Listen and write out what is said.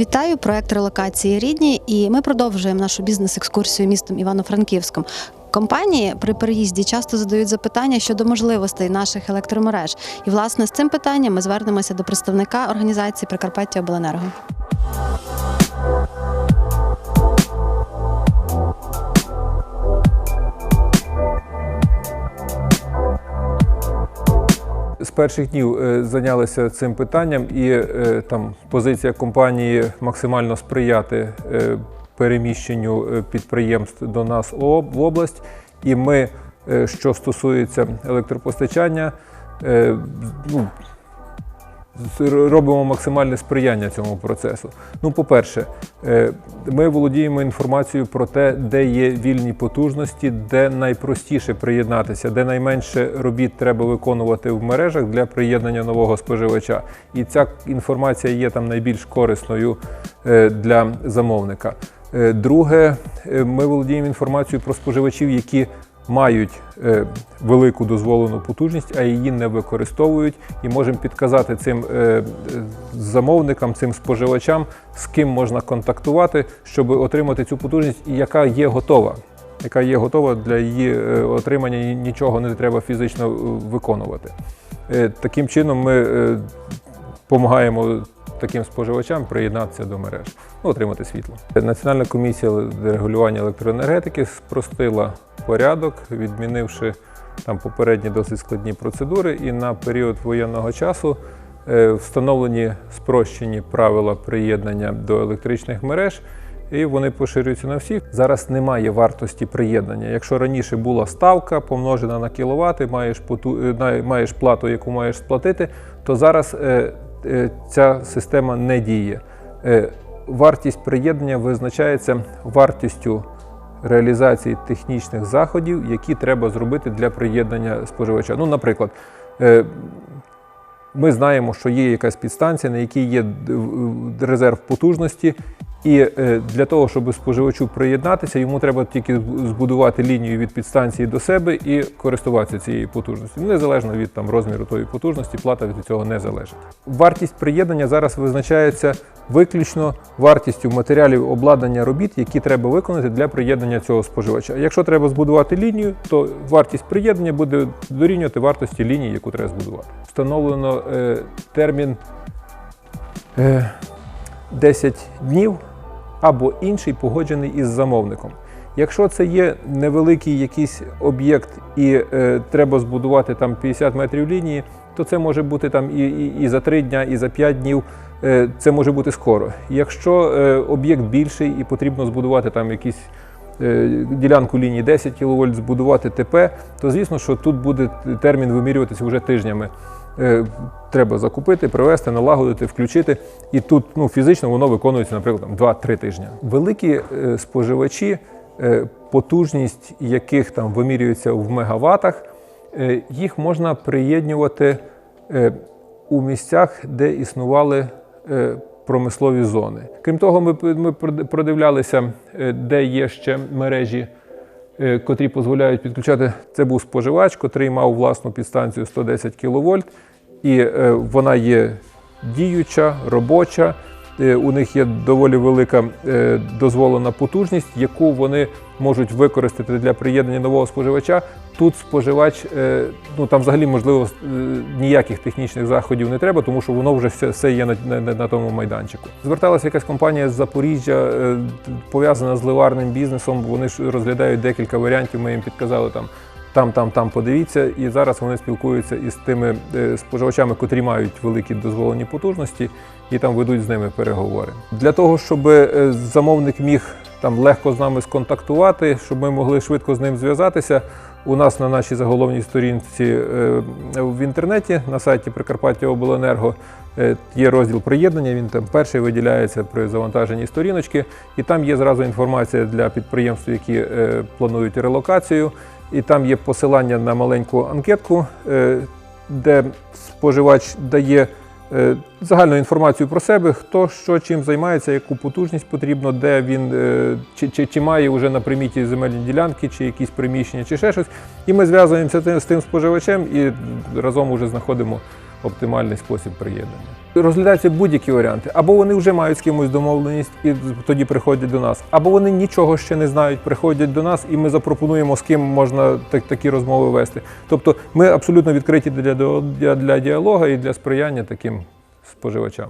Вітаю, проект релокації рідні, і ми продовжуємо нашу бізнес-екскурсію містом Івано-Франківськом. Компанії при переїзді часто задають запитання щодо можливостей наших електромереж. І власне з цим питанням ми звернемося до представника організації Прикарпаття Обленерго. З перших днів е, зайнялися цим питанням, і е, там позиція компанії максимально сприяти е, переміщенню підприємств до нас в область. І ми, що стосується електропостачання, ну, робимо максимальне сприяння цьому процесу. Ну, по-перше, е, ми володіємо інформацією про те, де є вільні потужності, де найпростіше приєднатися, де найменше робіт треба виконувати в мережах для приєднання нового споживача. І ця інформація є там найбільш корисною е, для замовника. Е, Друге, ми володіємо інформацією про споживачів, які мають е, велику дозволену потужність, а її не використовують, і можемо підказати цим е, е, замовникам, цим споживачам, з ким можна контактувати, щоб отримати цю потужність, яка є готова. Яка є готова для її отримання, і нічого не треба фізично виконувати. Таким чином ми допомагаємо таким споживачам приєднатися до мереж, ну, отримати світло. Національна комісія регулювання електроенергетики спростила порядок, відмінивши там попередні досить складні процедури, і на період воєнного часу е, встановлені спрощені правила приєднання до електричних мереж. І вони поширюються на всіх. Зараз немає вартості приєднання. Якщо раніше була ставка помножена на кіловати, маєш поту... е, маєш плату, яку маєш сплатити, то зараз е, ця система не діє. Е, Вартість приєднання визначається вартістю реалізації технічних заходів, які треба зробити для приєднання споживача. Ну, наприклад, е, ми знаємо, що є якась підстанція, на якій є резерв потужності, і е, для того, щоб споживачу приєднатися, йому треба тільки збудувати лінію від підстанції до себе і користуватися цією потужністю. Незалежно від там розміру тої потужності, плата від цього не залежить. Вартість приєднання зараз визначається виключно вартістю матеріалів обладнання робіт, які треба виконати для приєднання цього споживача. Якщо треба збудувати лінію, то вартість приєднання буде дорівнювати вартості лінії, яку треба збудувати. Встановлено е, термін е, 10 днів або інший погоджений із замовником. Якщо це є невеликий якийсь об'єкт і е, треба збудувати там 50 метрів лінії, то це може бути там і, і, і за 3 дня, і за 5 днів. Е, це може бути скоро. Якщо е, об'єкт більший і потрібно збудувати там якісь е, ділянку лінії 10 кВт, збудувати ТП, то звісно, що тут буде термін вимірюватися вже тижнями. Е, Треба закупити, привезти, налагодити, включити. І тут ну, фізично воно виконується, наприклад, 2-3 тижні. Великі е, споживачі, е, потужність яких там вимірюється в мегаватах, їх можна приєднувати у місцях, де існували промислові зони. Крім того, ми, продивлялися, де є ще мережі котрі дозволяють підключати. Це був споживач, котрий мав власну підстанцію 110 кВт, і е, вона є діюча, робоча. Е, У них є доволі велика е, дозволена потужність, яку вони можуть використати для приєднання нового споживача. Тут споживач, е, ну там взагалі можливо ніяких технічних заходів не треба, тому що воно вже все, все є на, на, на тому майданчику. Зверталася якась компанія з Запоріжжя, пов'язана з ливарним бізнесом. Вони ж розглядають декілька варіантів. Ми їм підказали там. Там, там, там подивіться, і зараз вони спілкуються із тими е, споживачами, котрі мають великі дозволені потужності, і там ведуть з ними переговори. Для того, щоб е, замовник міг там легко з нами сконтактувати, щоб ми могли швидко з ним зв'язатися. У нас на нашій заголовній сторінці е, в інтернеті на сайті Прикарпаття Обленерго є розділ приєднання. Він там перший виділяється при завантаженні сторіночки, і там є зразу інформація для підприємств, які планують релокацію. І там є посилання на маленьку анкетку, е, де споживач дає е, загальну інформацію про себе, хто що чим займається, яку потужність потрібно, де він е, чи, чи, чи має вже на приміті земельні ділянки, чи якісь приміщення, чи ще щось. І ми зв'язуємося з тим споживачем і разом вже знаходимо оптимальний спосіб приєднання. Розглядаються будь-які варіанти. Або вони вже мають з кимось домовленість і тоді приходять до нас, або вони нічого ще не знають, приходять до нас, і ми запропонуємо, з ким можна так, такі розмови вести. Тобто ми абсолютно відкриті для, для, для діалогу і для сприяння таким споживачам.